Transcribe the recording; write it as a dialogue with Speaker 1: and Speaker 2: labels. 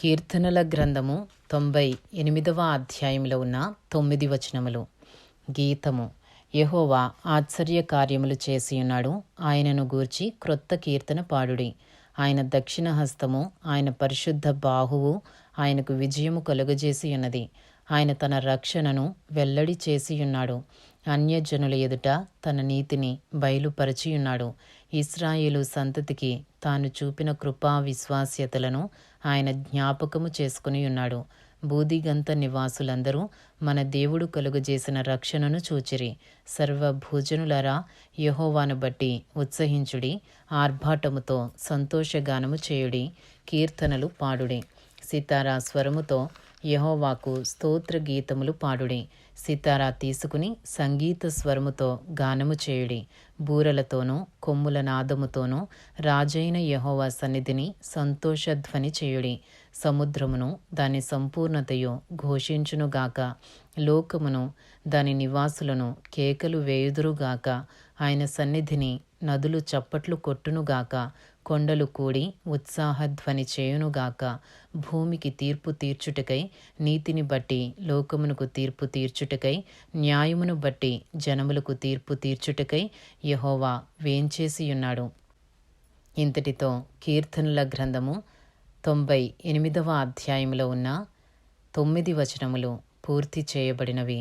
Speaker 1: కీర్తనల గ్రంథము తొంభై ఎనిమిదవ అధ్యాయంలో ఉన్న తొమ్మిది వచనములు. గీతము. యహోవా ఆశ్చర్య కార్యములు చేసి ఉన్నాడు ఆయనను గూర్చి క్రొత్త కీర్తన పాడుడి. ఆయన దక్షిణ హస్తము ఆయన పరిశుద్ధ బాహువు ఆయనకు విజయము కలుగజేసి ఉన్నది ఆయన తన రక్షణను వెల్లడి చేసి ఉన్నాడు అన్యజనుల ఎదుట తన నీతిని బయలుపరచియున్నాడు. ఇస్రాయేలు సంతతికి తాను చూపిన కృపా విశ్వాస్యతలను ఆయన జ్ఞాపకము చేసుకుని ఉన్నాడు బూదిగంత నివాసులందరూ మన దేవుడు కలుగజేసిన రక్షణను చూచిరి. సర్వభూజనులరా యహోవాను బట్టి ఉత్సహించుడి ఆర్భాటముతో సంతోషగానము చేయుడి కీర్తనలు పాడుడి. సితారా స్వరముతో యహోవాకు స్తోత్ర గీతములు పాడుడి. సితారా తీసుకుని సంగీత స్వరముతో గానము చేయుడి. బూరలతోనూ కొమ్ముల నాదముతోనూ రాజైన యహోవా సన్నిధిని సంతోషధ్వని చేయుడి. సముద్రమును దాని సంపూర్ణతయు ఘోషించునుగాక లోకమును దాని నివాసులను కేకలు వేయుదురుగాక ఆయన సన్నిధిని నదులు చప్పట్లు కొట్టునుగాక కొండలు కూడి ఉత్సాహధ్వని చేయునుగాక భూమికి తీర్పు తీర్చుటకై నీతిని బట్టి లోకమునకు తీర్పు తీర్చుటకై న్యాయమును బట్టి జనములకు తీర్పు తీర్చుటకై యహోవా వేంచేసియున్నాడు. ఇంతటితో కీర్తనల గ్రంథము తొంభై ఎనిమిదవ అధ్యాయంలో ఉన్న తొమ్మిది వచనములు పూర్తి చేయబడినవి.